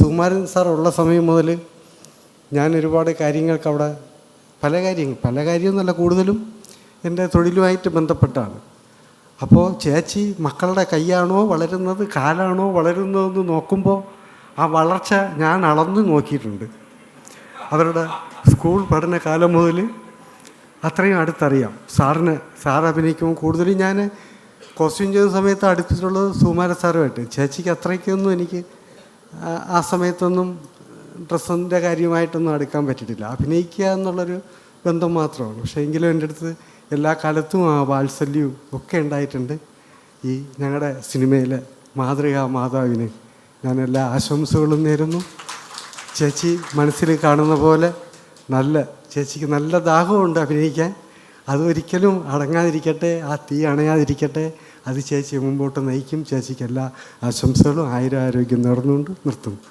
Sukumaran sir ഉള്ള സമയം മുതൽ ഞാൻ ഒരുപാട് കാര്യങ്ങൾക്ക് അവിടെ പല കാര്യങ്ങൾ പല കാര്യമൊന്നുമല്ല കൂടുതലും എന്റെ തൊഴിലുമായിട്ട് ബന്ധപ്പെട്ടാണ്. അപ്പോൾ ചേച്ചി മക്കളുടെ കൈയാണോ വളരുന്നത് കാലാണോ വളരുന്നതെന്ന് നോക്കുമ്പോൾ ആ വളർച്ച ഞാൻ അളന്ന് നോക്കിയിട്ടുണ്ട്. അവരുടെ സ്കൂൾ പഠനകാലം മുതൽ അത്രയും അടുത്തറിയാം. സാറിന് സാർ അഭിനയിക്കുമ്പോൾ കൂടുതലും ഞാൻ കോസ്റ്റ്യൂം ചെയ്ത സമയത്ത് അടുത്തിട്ടുള്ളത് സുകുമാര സാറുമായിട്ട്. ചേച്ചിക്ക് അത്രയ്ക്കൊന്നും എനിക്ക് ആ- സമയത്തൊന്നും ഡ്രസ്സിന്റെ കാര്യമായിട്ടൊന്നും അടുക്കാൻ പറ്റിയിട്ടില്ല. അഭിനയിക്കുക എന്നുള്ളൊരു ബന്ധം മാത്രമാണ് പക്ഷേ എങ്കിലും എന്റെ അടുത്ത് എല്ലാ കാലത്തും ആ വാത്സല്യവും ഒക്കെ ഉണ്ടായിട്ടുണ്ട്. ഈ ഞങ്ങളുടെ സിനിമയിലെ മാതൃകാ മാതാവിന് ഞാൻ എല്ലാ ആശംസകളും നേരുന്നു. ചേച്ചി മനസ്സിൽ കാണുന്ന പോലെ നല്ല ചേച്ചിക്ക് നല്ല ദാഹമുണ്ട് അഭിനയിക്കാൻ. അതൊരിക്കലും അടങ്ങാതിരിക്കട്ടെ ആ തീ അണയാതിരിക്കട്ടെ. അത് ചേച്ചി മുമ്പോട്ട് നയിക്കും. ചേച്ചിക്ക് എല്ലാ ആശംസകളും ആയിരം ആരോഗ്യം നേർന്നുകൊണ്ട് നിർത്തുന്നു.